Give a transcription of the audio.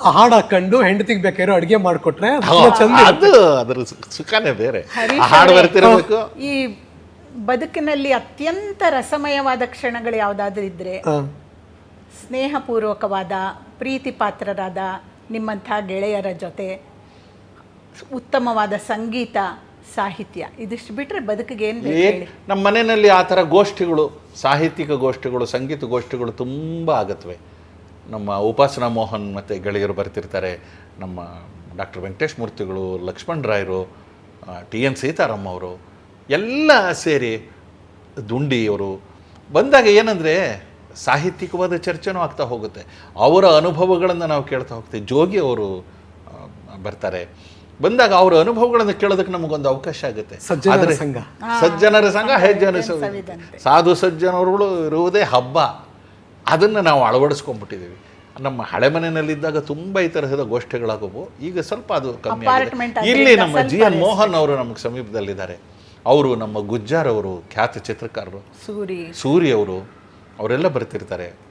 ಆ ಹಾಡು ಹಾಕೊಂಡು ಹೆಂಡತಿಗೆ ಬೇಕಾಗಿರೋ ಅಡುಗೆ ಮಾಡಿಕೊಟ್ರೆ ತುಂಬಾ ಚಂದ ಅದು ಅದ್ರ ಸುಖನೇ ಬೇರೆ. ಹಾಡು ಅವರೇ, ಈ ಬದುಕಿನಲ್ಲಿ ಅತ್ಯಂತ ರಸಮಯವಾದ ಕ್ಷಣಗಳು ಯಾವುದಾದ್ರೂ ಇದ್ರೆ. ಸ್ನೇಹಪೂರ್ವಕವಾದ ಪ್ರೀತಿ ಪಾತ್ರರಾದ ನಿಮ್ಮಂಥ ಗೆಳೆಯರ ಜೊತೆ ಉತ್ತಮವಾದ ಸಂಗೀತ ಸಾಹಿತ್ಯ ಇದಿಷ್ಟು ಬಿಟ್ರೆ ಬದುಕಿಗೆ ಏನು ಬೇಕು ಹೇಳಿ? ನಮ್ಮ ಮನೆಯಲ್ಲಿ ಆ ಥರ ಗೋಷ್ಠಿಗಳು ಸಾಹಿತ್ಯಿಕ ಗೋಷ್ಠಿಗಳು ಸಂಗೀತ ಗೋಷ್ಠಿಗಳು ತುಂಬ ಆಗತ್ವೆ. ನಮ್ಮ ಉಪಾಸನಾ ಮೋಹನ್ ಮತ್ತು ಗೆಳೆಯರು ಬರ್ತಿರ್ತಾರೆ. ನಮ್ಮ ಡಾಕ್ಟರ್ ವೆಂಕಟೇಶ್ ಮೂರ್ತಿಗಳು ಲಕ್ಷ್ಮಣ್ ರಾಯರು ಟಿ ಎನ್ ಸೀತಾರಾಮ್ ಅವರು ಎಲ್ಲ ಸೇರಿ ದುಂಡಿಯವರು ಬಂದಾಗ ಏನಂದರೆ ಸಾಹಿತ್ಯಿಕವಾದ ಚರ್ಚೆನೂ ಆಗ್ತಾ ಹೋಗುತ್ತೆ. ಅವರ ಅನುಭವಗಳನ್ನು ನಾವು ಕೇಳ್ತಾ ಹೋಗ್ತೀವಿ. ಜೋಗಿ ಅವರು ಬರ್ತಾರೆ. ಬಂದಾಗ ಅವರ ಅನುಭವಗಳನ್ನು ಕೇಳೋದಕ್ಕೆ ನಮಗೊಂದು ಅವಕಾಶ ಆಗುತ್ತೆ. ಸಜ್ಜನರ ಆದ್ರೆ ಸಂಘ. ಸಜ್ಜನರ ಸಂಘ ಹೆಜ್ಜನ. ಸಾಧು ಸಜ್ಜನರುಗಳು ಇರುವುದೇ ಹಬ್ಬ. ಅದನ್ನು ನಾವು ಅಳವಡಿಸ್ಕೊಂಡ್ಬಿಟ್ಟಿದ್ದೀವಿ. ನಮ್ಮ ಹಳೆ ಮನೆಯಲ್ಲಿದ್ದಾಗ ತುಂಬ ಈ ತರಹದ ಗೋಷ್ಠಿಗಳಾಗವು. ಈಗ ಸ್ವಲ್ಪ ಅದು ಕಮ್ಮಿ ಆಗಿದೆ. ಇಲ್ಲಿ ನಮ್ಮ ಜಿ ಎನ್ ಮೋಹನ್ ಅವರು ನಮಗೆ ಸಮೀಪದಲ್ಲಿದ್ದಾರೆ. ಅವರು ನಮ್ಮ ಗುಜ್ಜಾರ್ ಅವರು ಖ್ಯಾತ ಚಿತ್ರಕಾರರು. ಸೂರಿ. ಸೂರಿ ಅವರು ಅವರೆಲ್ಲ ಬರ್ತಿರ್ತಾರೆ.